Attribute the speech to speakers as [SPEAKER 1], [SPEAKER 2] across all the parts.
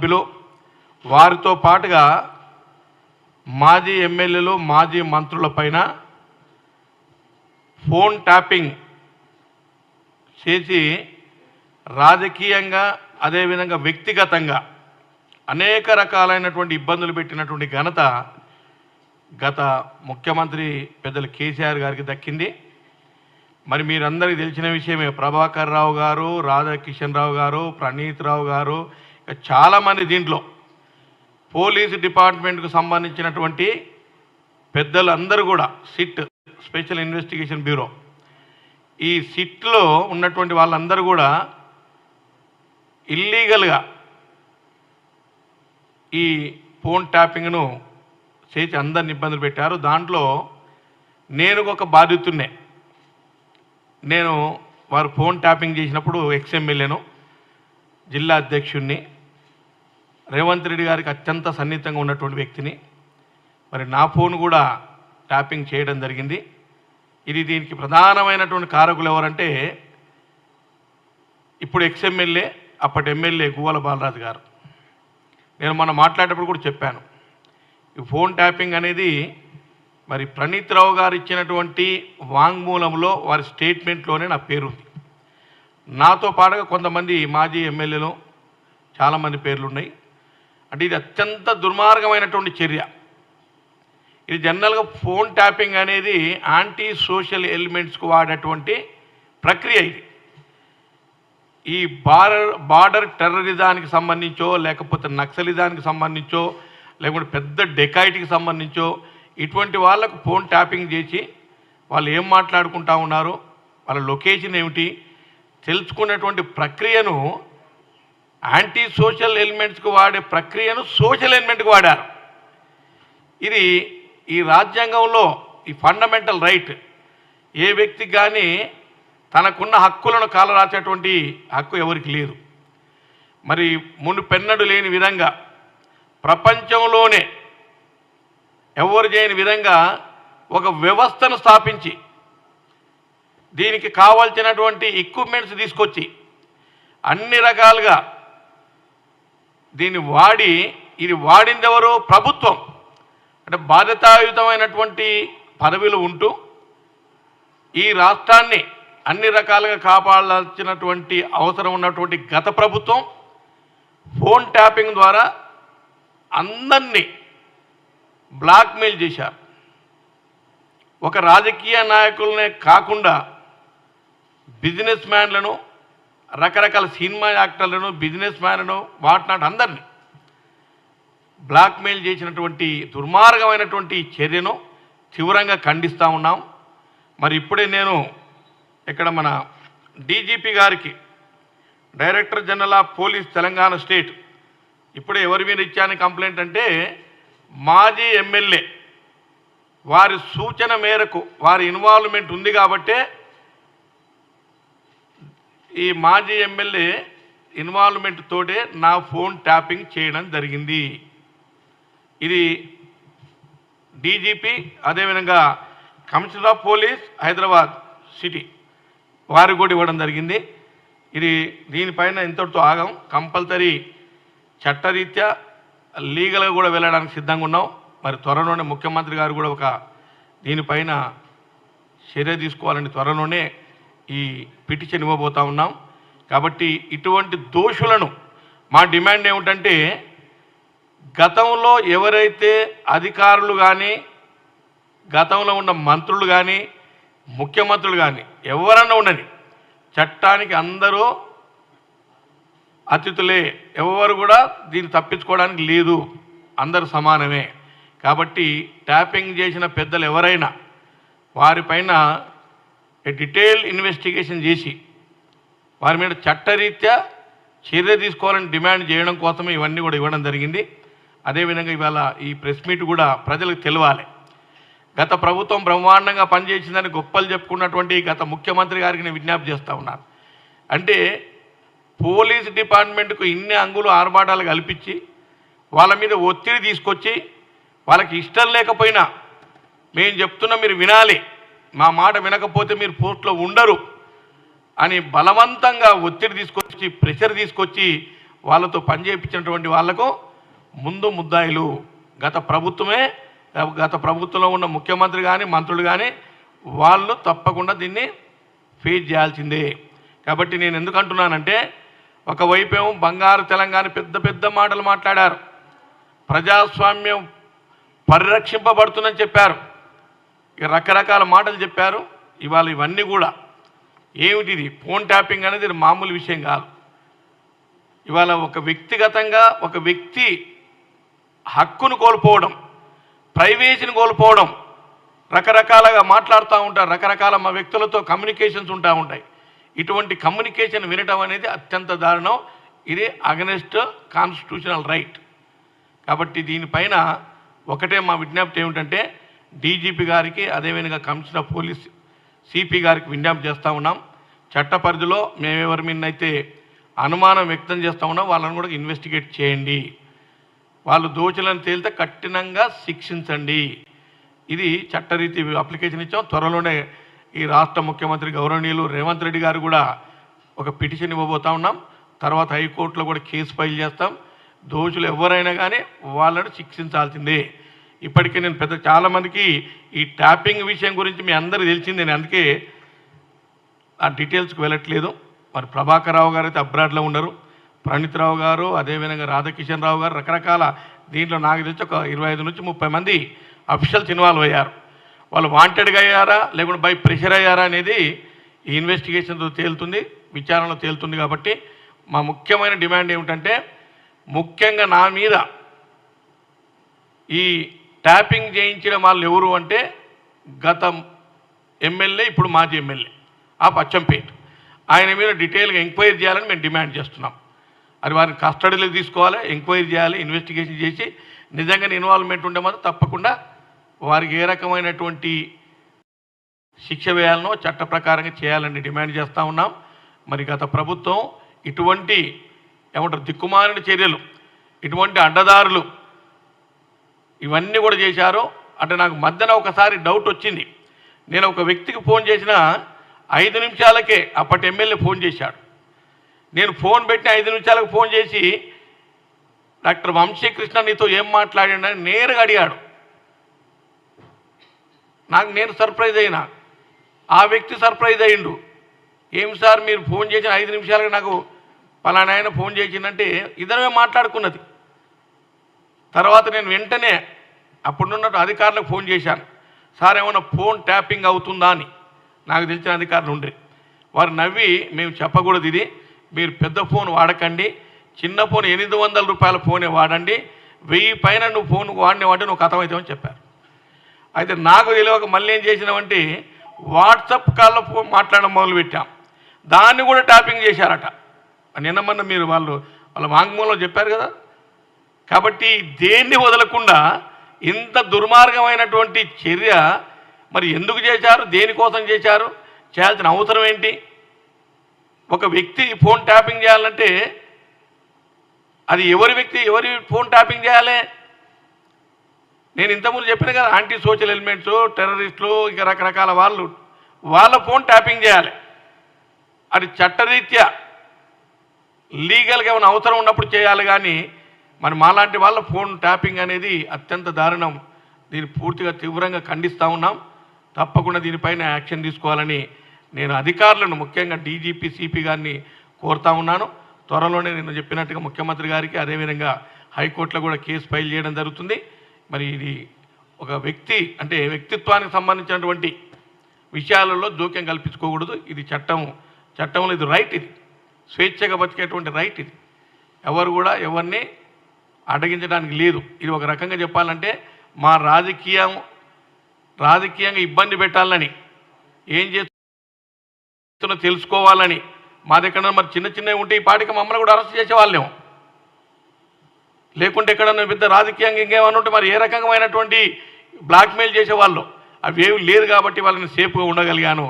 [SPEAKER 1] సభ్యులు వారితో పాటుగా మాజీ ఎమ్మెల్యేలు మాజీ మంత్రులపైన ఫోన్ ట్యాపింగ్ చేసి రాజకీయంగా అదేవిధంగా వ్యక్తిగతంగా అనేక రకాలైనటువంటి ఇబ్బందులు పెట్టినటువంటి ఘనత గత ముఖ్యమంత్రి పెద్దలు కేసీఆర్ గారికి దక్కింది. మరి మీరందరికీ తెలిసిన విషయమే ప్రభాకర్ రావు గారు రాధాకిషన్ రావు గారు ప్రణీత్ రావు గారు చాలామంది దీంట్లో పోలీస్ డిపార్ట్మెంట్కు సంబంధించినటువంటి పెద్దలు అందరూ కూడా సిట్ స్పెషల్ ఇన్వెస్టిగేషన్ బ్యూరో. ఈ సిట్లో ఉన్నటువంటి వాళ్ళందరూ కూడా ఇల్లీగల్గా ఈ ఫోన్ ట్యాపింగ్ను చేసి అందరిని ఇబ్బందులు పెట్టారు. దాంట్లో నేను ఒక బాధితున్నే. నేను వారు ఫోన్ ట్యాపింగ్ చేసినప్పుడు ఎక్స్ఎమ్మెల్యేను జిల్లా అధ్యక్షుడిని రేవంత్ రెడ్డి గారికి అత్యంత సన్నిహితంగా ఉన్నటువంటి వ్యక్తిని. మరి నా ఫోన్ కూడా ట్యాపింగ్ చేయడం జరిగింది. ఇది దీనికి ప్రధానమైనటువంటి కారకులు ఎవరంటే ఇప్పుడు ఎక్స్ఎమ్మెల్యే అప్పటి ఎమ్మెల్యే గువ్వల బాలరాజు గారు. నేను మొన్న మాట్లాడేటప్పుడు కూడా చెప్పాను. ఈ ఫోన్ ట్యాపింగ్ అనేది మరి ప్రణీత్ రావు గారు ఇచ్చినటువంటి వాంగ్మూలంలో వారి స్టేట్మెంట్లోనే నా పేరుంది. నాతో పాటుగా కొంతమంది మాజీ ఎమ్మెల్యేలు చాలామంది పేర్లు ఉన్నాయి అంటే ఇది అత్యంత దుర్మార్గమైనటువంటి చర్య. ఇది జనరల్గా ఫోన్ ట్యాపింగ్ అనేది యాంటీ సోషల్ ఎలిమెంట్స్కు వాడేటువంటి ప్రక్రియ ఇది. ఈ బార్డర్ బార్డర్ టెర్రరిజానికి సంబంధించో లేకపోతే నక్సలిజానికి సంబంధించో లేకపోతే పెద్ద డెకాయిట్కి సంబంధించో ఇటువంటి వాళ్ళకు ఫోన్ ట్యాపింగ్ చేసి వాళ్ళు ఏం మాట్లాడుకుంటా ఉన్నారు వాళ్ళ లొకేషన్ ఏమిటి తెలుసుకునేటువంటి ప్రక్రియను యాంటీ సోషల్ ఎలిమెంట్స్కి వాడే ప్రక్రియను సోషల్ ఎలిమెంట్కి వాడారు. ఇది ఈ రాజ్యాంగంలో ఈ ఫండమెంటల్ రైట్ ఏ వ్యక్తికి కానీ తనకున్న హక్కులను కాలరాచేటువంటి హక్కు ఎవరికి లేదు. మరి మునుపెన్నడు లేని విధంగా ప్రపంచంలోనే ఎవరు చేయని విధంగా ఒక వ్యవస్థను స్థాపించి దీనికి కావాల్సినటువంటి ఎక్విప్మెంట్స్ తీసుకొచ్చి అన్ని రకాలుగా దీన్ని వాడి ఇది వాడింది ఎవరు ప్రభుత్వం. అంటే బాధ్యతాయుతమైనటువంటి పదవిలో ఉంటూ ఈ రాష్ట్రాన్ని అన్ని రకాలుగా కాపాడాల్సినటువంటి అవసరం ఉన్నటువంటి గత ప్రభుత్వం ఫోన్ ట్యాపింగ్ ద్వారా అందరినీ బ్లాక్మెయిల్ చేశారు. ఒక రాజకీయ నాయకులనే కాకుండా బిజినెస్ మ్యాన్లను రకరకాల సినిమా యాక్టర్లను బిజినెస్ మ్యాన్లను వాటినాటి అందరినీ బ్లాక్మెయిల్ చేసినటువంటి దుర్మార్గమైనటువంటి చర్యను తీవ్రంగా ఖండిస్తూ ఉన్నాం. మరి ఇప్పుడే నేను ఇక్కడ మన డీజీపీ గారికి director general of police Telangana state ఇప్పుడే ఎవరి మీద ఇచ్చాను కంప్లైంట్ అంటే మాజీ ఎమ్మెల్యే వారి సూచన మేరకు వారి ఇన్వాల్వ్మెంట్ ఉంది కాబట్టే ఈ మాజీ ఎమ్మెల్యే ఇన్వాల్వ్మెంట్ తోటే నా ఫోన్ ట్యాపింగ్ చేయడం జరిగింది. ఇది డీజీపీ అదేవిధంగా commissioner of police Hyderabad city వారికి కూడా ఇవ్వడం జరిగింది. ఇది దీనిపైన ఇంతటితో ఆగం. కంపల్సరీ చట్టరీత్యా లీగల్గా కూడా వెళ్ళడానికి సిద్ధంగా ఉన్నాం. మరి త్వరలోనే ముఖ్యమంత్రి గారు కూడా ఒక దీనిపైన చర్య తీసుకోవాలని త్వరలోనే ఈ పిటిషన్ ఇవ్వబోతా ఉన్నాం. కాబట్టి ఇటువంటి దోషులను మా డిమాండ్ ఏమిటంటే గతంలో ఎవరైతే అధికారులు కానీ గతంలో ఉన్న మంత్రులు కానీ ముఖ్యమంత్రులు కానీ ఎవరన్నా ఉండని చట్టానికి అందరూ అతిథులే ఎవరు కూడా దీన్ని తప్పించుకోవడానికి లేదు. అందరు సమానమే. కాబట్టి ట్యాపింగ్ చేసిన పెద్దలు ఎవరైనా వారిపైన డీటెయిల్ ఇన్వెస్టిగేషన్ చేసి వారి మీద చట్టరీత్యా చర్య తీసుకోవాలని డిమాండ్ చేయడం కోసమే ఇవన్నీ కూడా ఇవ్వడం జరిగింది. అదేవిధంగా ఇవాళ ఈ ప్రెస్ మీట్ కూడా ప్రజలకు తెలియాలి గత ప్రభుత్వం బ్రహ్మాండంగా పనిచేసిందని గొప్పలు చెప్పుకున్నటువంటి గత ముఖ్యమంత్రి గారికి నేను విజ్ఞప్తి చేస్తూ ఉన్నాను. అంటే పోలీస్ డిపార్ట్మెంట్కు ఇన్ని అంగులు ఆర్భాటాలు కల్పించి వాళ్ళ మీద ఒత్తిడి తీసుకొచ్చి వాళ్ళకి ఇష్టం లేకపోయినా మేము చెప్తున్నా మీరు వినాలి. మా మాట వినకపోతే మీరు పోస్ట్లో ఉండరు అని బలవంతంగా ఒత్తిడి తీసుకొచ్చి ప్రెషర్ తీసుకొచ్చి వాళ్ళతో పనిచేయించినటువంటి వాళ్ళకు ముందు ముద్దాయిలు గత ప్రభుత్వమే గత ప్రభుత్వంలో ఉన్న ముఖ్యమంత్రి కానీ మంత్రులు కానీ వాళ్ళు తప్పకుండా దీన్ని ఫేస్ చేయాల్సిందే. కాబట్టి నేను ఎందుకు అంటున్నానంటే ఒకవైపు బంగారు తెలంగాణ పెద్ద పెద్ద మాటలు మాట్లాడారు. ప్రజాస్వామ్యం పరిరక్షింపబడుతుందని చెప్పారు. రకరకాల మాటలు చెప్పారు. ఇవాళ ఇవన్నీ కూడా ఏమిటిది? ఫోన్ ట్యాపింగ్ అనేది ఇది మామూలు విషయం కాదు. ఇవాళ ఒక వ్యక్తిగతంగా ఒక వ్యక్తి హక్కును కోల్పోవడం ప్రైవేసీని కోల్పోవడం రకరకాలుగా మాట్లాడుతూ ఉంటారు. రకరకాల మా వ్యక్తులతో కమ్యూనికేషన్స్ ఉంటా ఉంటాయి. ఇటువంటి కమ్యూనికేషన్ వినటం అనేది అత్యంత దారుణం. ఇది అగనెస్ట్ కాన్స్టిట్యూషనల్ రైట్ కాబట్టి దీనిపైన ఒకటే మా విజ్ఞప్తి ఏమిటంటే డీజీపీ గారికి అదేవిధంగా కమిషనర్ పోలీస్ సిపి గారికి విజ్ఞప్తి చేస్తూ ఉన్నాం. చట్ట పరిధిలో మేము ఎవరి మీద అయితే అనుమానం వ్యక్తం చేస్తూ ఉన్నాం వాళ్ళని కూడా ఇన్వెస్టిగేట్ చేయండి. వాళ్ళు దోచులను తేలితే కఠినంగా శిక్షించండి. ఇది చట్టరీతి అప్లికేషన్ ఇచ్చాం. త్వరలోనే ఈ రాష్ట్ర ముఖ్యమంత్రి గౌరవనీయులు రేవంత్ రెడ్డి గారు కూడా ఒక పిటిషన్ ఇవ్వబోతా ఉన్నాం. తర్వాత హైకోర్టులో కూడా కేసు ఫైల్ చేస్తాం. దోషులు ఎవరైనా కానీ వాళ్ళను శిక్షించాల్సిందే. ఇప్పటికే నేను పెద్ద చాలామందికి ఈ ట్యాపింగ్ విషయం గురించి మీ అందరికీ తెలిసిందే. నేను అందుకే ఆ డీటెయిల్స్కి వెళ్ళట్లేదు. మరి ప్రభాకర్ రావు గారు అయితే అబ్రాడ్లో ఉన్నారు. ప్రణీత్ రావు గారు అదేవిధంగా రాధాకిషన్ రావు గారు రకరకాల దీంట్లో నాకు తెలిసి ఒక ఇరవై ఐదు నుంచి ముప్పై మంది అఫీషియల్స్ ఇన్వాల్వ్ అయ్యారు. వాళ్ళు వాంటెడ్గా అయ్యారా? లేకుంటే బై ప్రెషర్ అయ్యారా అనేది ఈ ఇన్వెస్టిగేషన్తో తేలుతుంది విచారణలో తేలుతుంది కాబట్టి మా ముఖ్యమైన డిమాండ్ ఏమిటంటే ముఖ్యంగా నా మీద ఈ ట్యాపింగ్ చేయించిన వాళ్ళు ఎవరు అంటే గత ఎమ్మెల్యే ఇప్పుడు మాజీ ఎమ్మెల్యే ఆ పచ్చంపేట ఆయన మీద డీటెయిల్గా ఎంక్వైరీ చేయాలని మేము డిమాండ్ చేస్తున్నాం. అది వారిని కస్టడీలో తీసుకోవాలి ఎంక్వైరీ చేయాలి ఇన్వెస్టిగేషన్ చేసి నిజంగా ఇన్వాల్వ్మెంట్ ఉండే మాత్రం తప్పకుండా వారికి ఏ రకమైనటువంటి శిక్ష వేయాలనో చట్ట ప్రకారంగా చేయాలని డిమాండ్ చేస్తూ ఉన్నాం. మరి గత ప్రభుత్వం ఇటువంటి ఏమంటారు దిక్కుమాలిన చర్యలు ఇటువంటి అడ్డదారులు ఇవన్నీ కూడా చేశారు. అంటే నాకు మధ్యన ఒకసారి డౌట్ వచ్చింది. నేను ఒక వ్యక్తికి ఫోన్ చేసిన ఐదు నిమిషాలకే అప్పటి ఎమ్మెల్యే ఫోన్ చేశాడు. నేను ఫోన్ పెట్టిన ఐదు నిమిషాలకు ఫోన్ చేసి డాక్టర్ వంశీకృష్ణ నీతో ఏం మాట్లాడాడని నేరుగా అడిగాడు. నాకు నేను సర్ప్రైజ్ అయినా. ఆ వ్యక్తి సర్ప్రైజ్ అయ్యిండు. ఏం సార్ మీరు ఫోన్ చేసిన ఐదు నిమిషాలకు నాకు పలానాయన ఫోన్ చేసిందంటే ఇద్దరమే మాట్లాడుకున్నది. తర్వాత నేను వెంటనే అప్పుడున్నట్టు అధికారులకు ఫోన్ చేశాను. సార్ ఏమన్నా ఫోన్ ట్యాపింగ్ అవుతుందా? అని. నాకు తెలిసిన అధికారులు ఉండే వారు నవ్వి మేము చెప్పకూడదు ఇది. మీరు పెద్ద ఫోన్ వాడకండి. చిన్న ఫోన్ ఎనిమిది వందల రూపాయల ఫోనే వాడండి. వెయ్యి పైన నువ్వు ఫోన్ వాడినవంటే నువ్వు కథం చెప్పారు. అయితే నాకు తెలియక మళ్ళీ ఏం చేసినామంటే వాట్సప్ కాల్లో ఫోన్ మాట్లాడడం మొదలుపెట్టాం. దాన్ని కూడా ట్యాపింగ్ చేశారట. నిన్న మొన్న మీరు వాళ్ళు వాళ్ళ వాంగ్మూలంలో చెప్పారు కదా? కాబట్టి దేన్ని వదలకుండా ఇంత దుర్మార్గమైనటువంటి చర్య మరి ఎందుకు చేశారు? దేనికోసం చేశారు? చేయాల్సిన అవసరం ఏంటి? ఒక వ్యక్తి ఫోన్ ట్యాపింగ్ చేయాలంటే అది ఎవరి వ్యక్తి ఎవరి ఫోన్ ట్యాపింగ్ చేయాలి? నేను ఇంతకుముందు చెప్పిన కదా యాంటీ సోషల్ ఎలిమెంట్స్ టెర్రరిస్టులు ఇంకా రకరకాల వాళ్ళు వాళ్ళ ఫోన్ ట్యాపింగ్ చేయాలి. అది చట్టరీత్యా లీగల్గా ఏమైనా అవసరం ఉన్నప్పుడు చేయాలి కానీ మరి మాలాంటి వాళ్ళ ఫోన్ ట్యాపింగ్ అనేది అత్యంత దారుణం. దీన్ని పూర్తిగా తీవ్రంగా ఖండిస్తూ ఉన్నాం. తప్పకుండా దీనిపైన యాక్షన్ తీసుకోవాలని నేను అధికారులను ముఖ్యంగా డీజీపీ సిపి గారిని కోరుతా ఉన్నాను. త్వరలోనే నేను చెప్పినట్టుగా ముఖ్యమంత్రి గారికి అదేవిధంగా హైకోర్టులో కూడా కేసు ఫైల్ చేయడం జరుగుతుంది. మరి ఇది ఒక వ్యక్తి అంటే వ్యక్తిత్వానికి సంబంధించినటువంటి విషయాలలో జోక్యం కల్పించుకోకూడదు. ఇది చట్టం చట్టంలో ఇది రైట్ ఇది. స్వేచ్ఛగా బతికేటువంటి రైట్ ఇది. ఎవరు కూడా ఎవరిని అడ్డగించడానికి లేదు. ఇది ఒక రకంగా చెప్పాలంటే మా రాజకీయం రాజకీయంగా ఇబ్బంది పెట్టాలని ఏం చేస్తున్నా తెలుసుకోవాలని మా దగ్గర మరి చిన్న చిన్నవి ఉంటే ఈ పాటికి మమ్మల్ని కూడా అరెస్ట్ చేసేవాళ్ళేమో. లేకుంటే ఎక్కడన్నా పెద్ద రాజకీయంగా ఇంకేమన్నా ఉంటే మరి ఏ రకమైనటువంటి బ్లాక్మెయిల్ చేసేవాళ్ళు? అవి ఏవి లేరు కాబట్టి వాళ్ళని సేఫ్గా ఉండగలిగాను.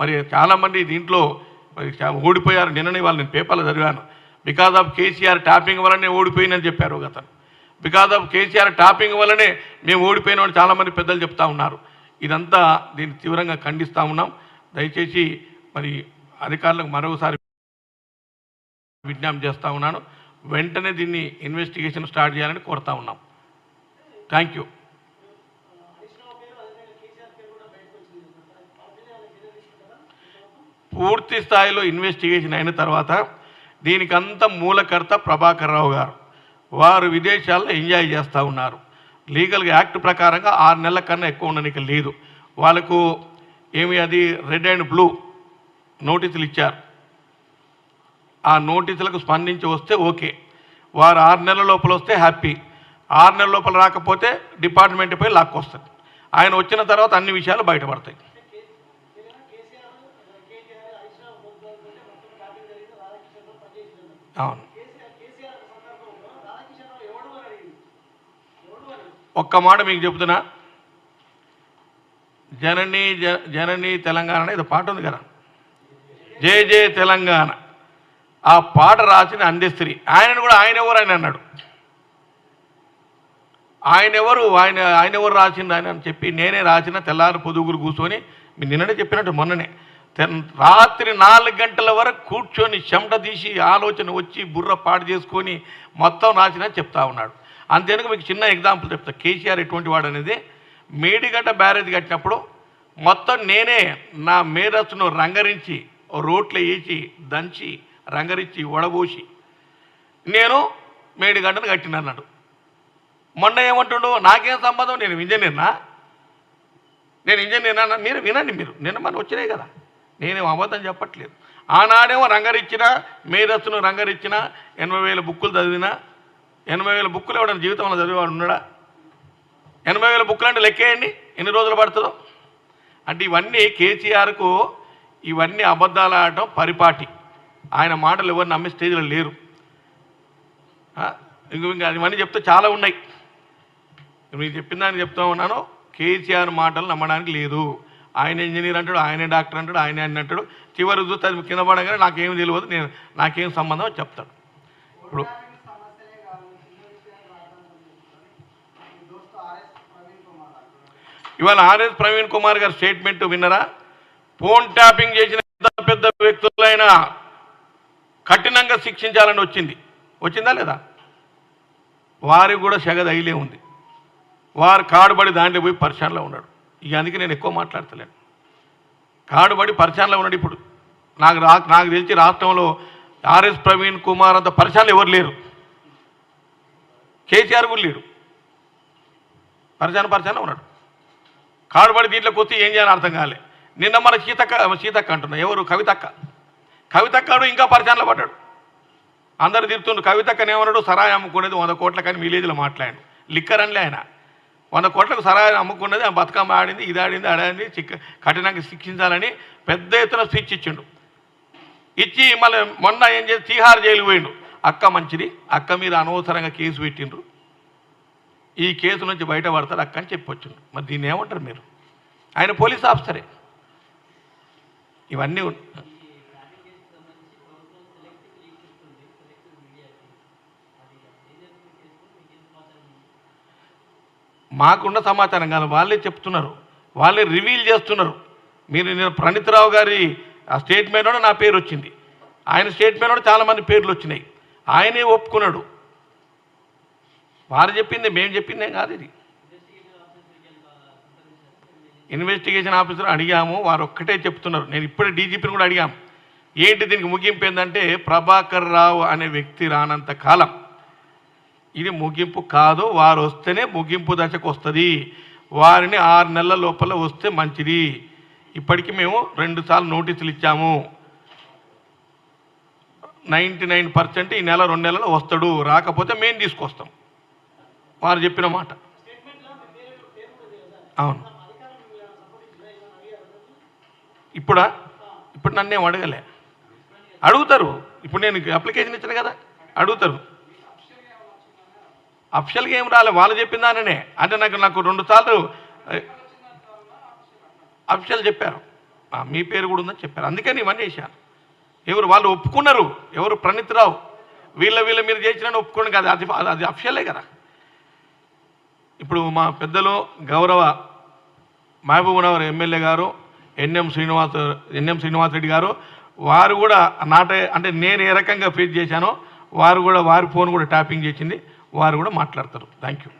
[SPEAKER 1] మరి చాలామంది దీంట్లో మరి ఓడిపోయారు. నిన్ననే వాళ్ళు నేను పేపర్లో చదివాను. బికాజ్ ఆఫ్ కేసీఆర్ ట్యాపింగ్ వల్లనే ఓడిపోయిందని చెప్పారు ఒక అతను. బికాజ్ ఆఫ్ కేసీఆర్ ట్యాపింగ్ వల్లనే మేము ఓడిపోయినామని చాలామంది పెద్దలు చెప్తా ఉన్నారు. ఇదంతా దీన్ని తీవ్రంగా ఖండిస్తూ ఉన్నాం. దయచేసి మరి అధికారులకు మరొకసారి విజ్ఞప్తి చేస్తూ ఉన్నాను. వెంటనే దీన్ని ఇన్వెస్టిగేషన్ స్టార్ట్ చేయాలని కోరుతా ఉన్నాం. థ్యాంక్ యూ పూర్తి స్థాయిలో ఇన్వెస్టిగేషన్ అయిన తర్వాత దీనికంతా మూలకర్త ప్రభాకర్ రావు గారు. వారు విదేశాల్లో ఎంజాయ్ చేస్తూ ఉన్నారు. లీగల్గా యాక్ట్ ప్రకారంగా ఆరు నెలల కన్నా ఎక్కువ ఉండడానికి లేదు. వాళ్ళకు ఏమి అది రెడ్ అండ్ బ్లూ నోటీసులు ఇచ్చారు. ఆ నోటీసులకు స్పందించి వస్తే ఓకే. వారు ఆరు నెలల లోపల వస్తే హ్యాపీ. ఆరు నెలల లోపల రాకపోతే డిపార్ట్మెంట్ పై లాక్కొస్తుంది. ఆయన వచ్చిన తర్వాత అన్ని విషయాలు బయటపడతాయి. అవును. ఒక్క మాట మీకు చెప్తున్నా. జనని జ- జనని తెలంగాణ అనేది ఏదో పాట ఉంది కదా. జే జే తెలంగాణ. ఆ పాట రాసిన అందెస్త్రీ. ఆయనను కూడా ఆయన ఎవరు ఆయన అన్నాడు. ఆయన ఎవరు? ఆయన ఆయన ఎవరు రాసింది ఆయన అని చెప్పి నేనే రాసిన తెల్లారి పొదుగురు కూర్చొని మీరు నిన్ననే చెప్పినట్టు మొన్ననే. రాత్రి నాలుగు గంటల వరకు కూర్చొని చెమట తీసి ఆలోచన వచ్చి బుర్ర పాడు చేసుకొని మొత్తం రాసినా చెప్తా ఉన్నాడు. అంతేందుకు మీకు చిన్న ఎగ్జాంపుల్ చెప్తా. కేసీఆర్ ఎటువంటి వాడు అనేది మేడిగడ్డ బ్యారేజ్ కట్టినప్పుడు మొత్తం నేనే నా మేధస్సును రంగరించి ఓ రోట్లో వేసి దంచి రంగరించి వడబోసి నేను మేడిగడ్డను కట్టిన అన్నాడు. మొన్న ఏమంటుండు? నాకేం సంబంధం? నేను ఇంజనీర్నా? నేను ఇంజనీర్నా? మీరు వినండి మీరు. నిన్న మన వచ్చినాయి కదా. నేనేం అబద్ధం చెప్పట్లేదు. ఆనాడేమో రంగరిచ్చిన మేధస్సును రంగరిచ్చిన ఎనభై వేల బుక్కులు చదివినా ఎనభై వేల బుక్కులు ఎవడన్నా జీవితంలో చదివేవాడు ఉన్నాడా? ఎనభై వేల బుక్కులు అంటే లెక్కేయండి ఎన్ని రోజులు పడుతుందో? అంటే ఇవన్నీ కేసీఆర్కు ఇవన్నీ అబద్ధాలు ఆడటం పరిపాటి. ఆయన మాటలు ఎవరు నమ్మే స్టేజ్లో లేరు. ఇంక ఇంకా ఇవన్నీ చెప్తే చాలా ఉన్నాయి. మీరు చెప్పిన దాన్ని చెప్తా ఉన్నాను. కేసీఆర్ మాటలు నమ్మడానికి లేదు. ఆయన ఇంజనీర్ అంటాడు ఆయనే డాక్టర్ అంటాడు ఆయనే అని అంటాడు. చివరి చూస్తే అది కింద పడగానే నాకేం తెలియదు నేను నాకేం సంబంధం చెప్తాడు. ఇప్పుడు
[SPEAKER 2] ప్రవీణ్ కుమార్
[SPEAKER 1] ఇవాళ ఆర్ఎస్ ప్రవీణ్ కుమార్ గారి స్టేట్మెంట్ విన్నరా? ఫోన్ ట్యాపింగ్ చేసిన పెద్ద పెద్ద వ్యక్తులైనా కఠినంగా శిక్షించాలని వచ్చింది. వచ్చిందా లేదా? వారికి కూడా సెగదైలే ఉంది. వారు కాడుబడి దాంట్లో పోయి పరిశానలో ఉన్నాడు. ఇక అందుకే నేను ఎక్కువ మాట్లాడతలేను. కాడుబడి పరిశానలో ఉన్నాడు ఇప్పుడు. నాకు రా నాకు తెలిసి రాష్ట్రంలో ఆర్ఎస్ ప్రవీణ్ కుమార్ అంత పరిశానలు ఎవరు లేరు. కేసీఆర్ కూడా లేడు. పరిశాన పరిశాన ఉన్నాడు. కాడుబడి దీంట్లోకి వస్తే ఏం చేయాలని అర్థం కాలే. నిన్న మన సీతక్క సీతక్క అంటున్నా ఎవరు? కవితక్క. కవితక్కడు ఇంకా పరిచయంలో పడ్డాడు. అందరు తిరుగుతుండ్రు కవితక్కనేమన్నాడు సరాయి అమ్ముకునేది వంద కోట్ల కానీ విలేజ్లో మాట్లాడాడు. లిక్కర్ అనలే ఆయన. వంద కోట్లకు సరాయి అమ్ముకున్నది ఆ బతుకమ్మ ఆడింది ఇది ఆడింది ఆడింది చిక్క కఠినంగా శిక్షించాలని పెద్ద ఎత్తున స్పీచ్ ఇచ్చిండు. ఇచ్చి మళ్ళీ మొన్న ఏం చేసి తీహార్ జైలు పోయిండు. అక్క మంచిది అక్క మీద అనవసరంగా కేసు పెట్టిండ్రు. ఈ కేసు నుంచి బయటపడతారు అక్క అని చెప్పొచ్చిండు మరి దీన్ని ఏమంటారు మీరు? ఆయన పోలీస్ ఆఫీసరే. ఇవన్నీ మాకున్న సమాచారం కాదు వాళ్ళే చెప్తున్నారు. వాళ్ళే రివీల్ చేస్తున్నారు. మీరు నేను ప్రణిత్రావు గారి ఆ స్టేట్మెంట్ కూడా నా పేరు వచ్చింది. ఆయన స్టేట్మెంట్ కూడా చాలామంది పేర్లు వచ్చినాయి. ఆయనే ఒప్పుకున్నాడు. వారు చెప్పింది మేము చెప్పిందేం కాదు ఇది. ఇన్వెస్టిగేషన్ ఆఫీసర్ అడిగాము వారు ఒక్కటే చెప్తున్నారు. నేను ఇప్పుడే డీజీపీని కూడా అడిగాము. ఏంటి దీనికి ముగింపు ఏంటంటే ప్రభాకర్ రావు అనే వ్యక్తి రానంత కాలం ఇది ముగింపు కాదు వారు వస్తేనే ముగింపు దశకు వస్తుంది వారిని ఆరు నెలల లోపల వస్తే మంచిది. ఇప్పటికీ మేము రెండుసార్లు నోటీసులు ఇచ్చాము. నైంటీ నైన్ పర్సెంట్ ఈ నెల రెండు నెలలు వస్తాడు. రాకపోతే మేము తీసుకొస్తాం. వారు చెప్పిన మాట. అవును. ఇప్పుడా? ఇప్పుడు నన్నేం అడగలే. అడుగుతారు. ఇప్పుడు నేను అప్లికేషన్ ఇచ్చాను కదా. అడుగుతారు. అఫిషియల్గా ఏం రాలే వాళ్ళు చెప్పిందాననే అంటే నాకు నాకు రెండు సార్లు అఫిషియల్ చెప్పారు. మీ పేరు కూడా ఉందని చెప్పారు. అందుకని ఇవన్నీ చేశాను. ఎవరు వాళ్ళు ఒప్పుకున్నారు. ఎవరు ప్రణీత్ రావు. వీళ్ళ వీళ్ళ మీరు చేసిన ఒప్పుకోండి కదా. అది అది అఫిషియలే కదా. ఇప్పుడు మా పెద్దలు గౌరవ మహబూబ్నగర్ ఎమ్మెల్యే గారు N M Srinivas N M Srinivas Reddy గారు వారు కూడా నాట అంటే నేను ఏ రకంగా ఫేస్ చేశానో వారు కూడా వారి ఫోన్ కూడా ట్యాపింగ్ చేసింది. వారు కూడా మాట్లాడతారు. Thank you